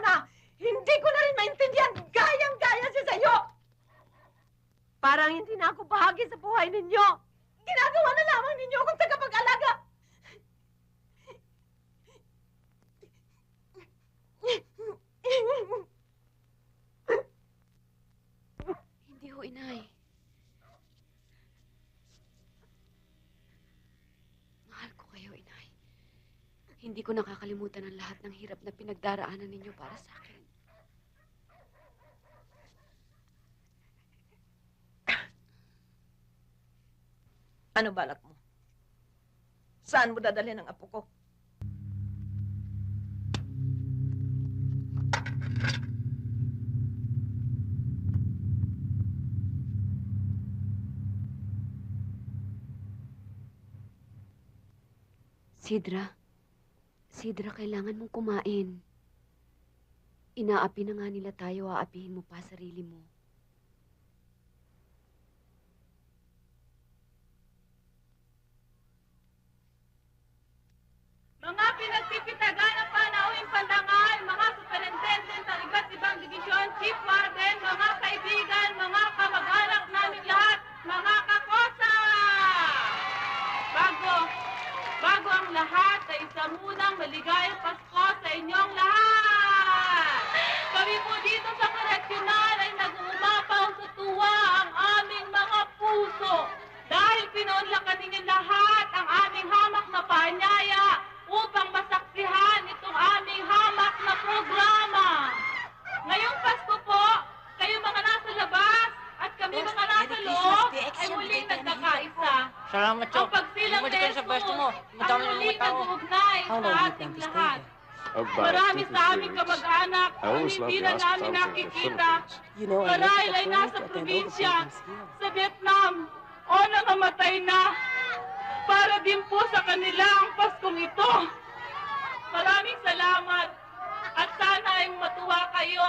na hindi ko na rin maintindihan gayang-gaya siya sa'yo. Parang hindi na ako bahagi sa buhay ninyo. Ginagawa na lamang ninyo akong tagapag-alaga. Hindi ho, inay. Mahal ko kayo, inay. Hindi ko nakakalimutan ang lahat ng hirap na pinagdaraanan ninyo para sa akin. Ano balak mo? Saan mo dadalhin ang apo ko? Sidra, Sidra, kailangan mong kumain. Inaapi na nga nila tayo, aapihin mo pa sarili mo. Salamat, Ang Chok. pagsilang Bumalik ka sa pwesto mo. ang Matama ng mga tao. How sa ating lahat. Marami sa aming kamag-anak ang hindi na namin nakikita. Marahil ay nasa probinsya, sa Vietnam, o nangamatay na. Para din po sa kanila ang Paskong ito. Maraming salamat at sana ay matuwa kayo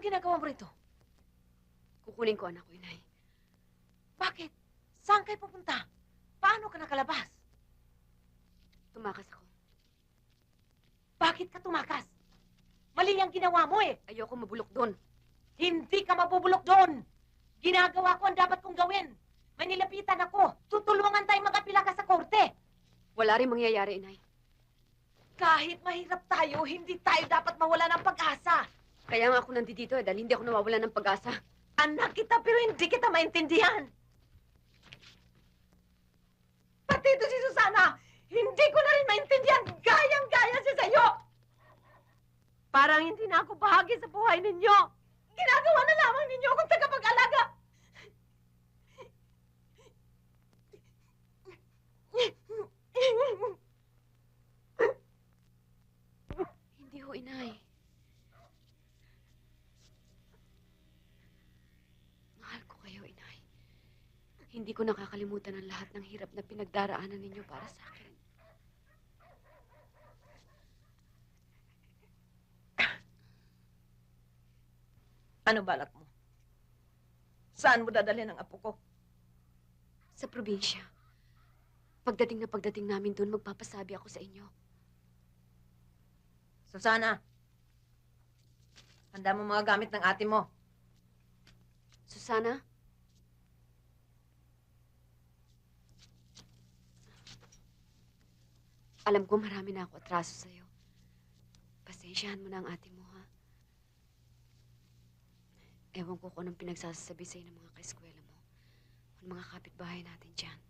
Anong ginagawa mo rito? Kukunin ko anak ko, inay. Bakit? Saan kayo pupunta? Paano ka nakalabas? Tumakas ako. Bakit ka tumakas? Mali ang ginawa mo eh. Ayoko mabulok doon. Hindi ka mabubulok doon. Ginagawa ko ang dapat kong gawin. May nilapitan ako. Tutulungan tayo magapila ka sa korte. Wala rin mangyayari, inay. Kahit mahirap tayo, hindi tayo dapat mawala ng pag-asa. Kaya nga ako nandito eh, dahil hindi ako nawawalan ng pag-asa. Anak kita pero hindi kita maintindihan. Pati ito si Susana, hindi ko na rin maintindihan. Gayang-gaya siya sa'yo. Parang hindi na ako bahagi sa buhay ninyo. Ginagawa na lamang ninyo akong tagapag-alaga. Hindi ho, inay. Mahal ko kayo, inay. Hindi ko nakakalimutan ang lahat ng hirap na pinagdaraanan ninyo para sa akin. Ano balak mo? Saan mo dadalhin ang apo ko? Sa probinsya. Pagdating na pagdating namin doon, magpapasabi ako sa inyo. Susana, handa mo mga gamit ng ate mo. Susana? Alam ko marami na ako atraso sa'yo. Pasensyahan mo na ang ate mo, ha? Ewan ko kung anong pinagsasabi sa'yo ng mga kaeskwela mo. O ng mga kapitbahay natin dyan.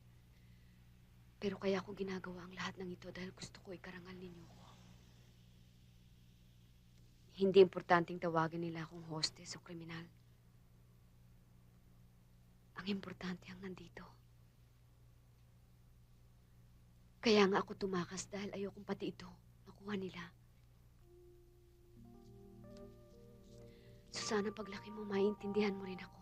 Pero kaya ako ginagawa ang lahat ng ito dahil gusto ko ikarangal ninyo ko. Hindi importanteng tawagin nila akong hostess o kriminal. Ang importante ang nandito. Kaya nga ako tumakas dahil ayokong pati ito makuha nila. So sana paglaki mo, maiintindihan mo rin ako.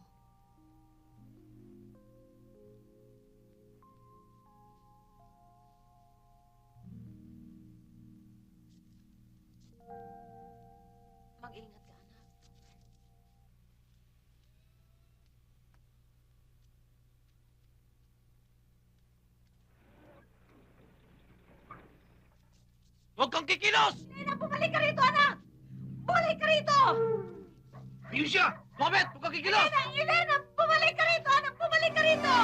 kikilos! Hindi na, bumalik ka rito, anak! Bumalik ka rito! Ayun siya! Huwag kikilos! Elena! Elena! Bumalik ka rito, anak! Bumalik ka rito!